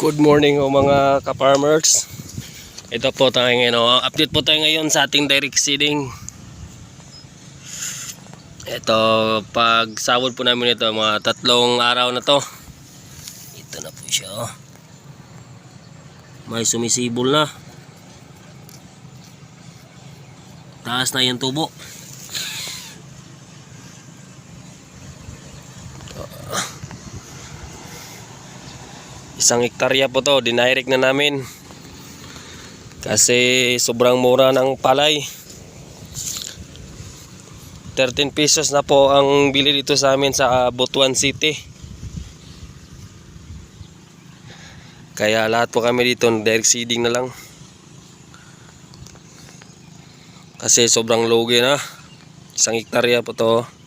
Good morning o mga ka-farmers. Ito po tayo ngayon. oh. Update po tayo ngayon sa ating direct seeding. Ito, pag sawod po namin ito, mga tatlong araw na to. Ito na po siya. oh. May sumisibol na. Taas na yung tubo. Isang hektarya po to, dinirect na namin. Kasi sobrang mura ng palay. 13 pesos na po ang bili dito sa amin sa ah, Butuan City. Kaya lahat po kami dito direct seeding na lang. Kasi sobrang lugi na. Isang hektarya po to.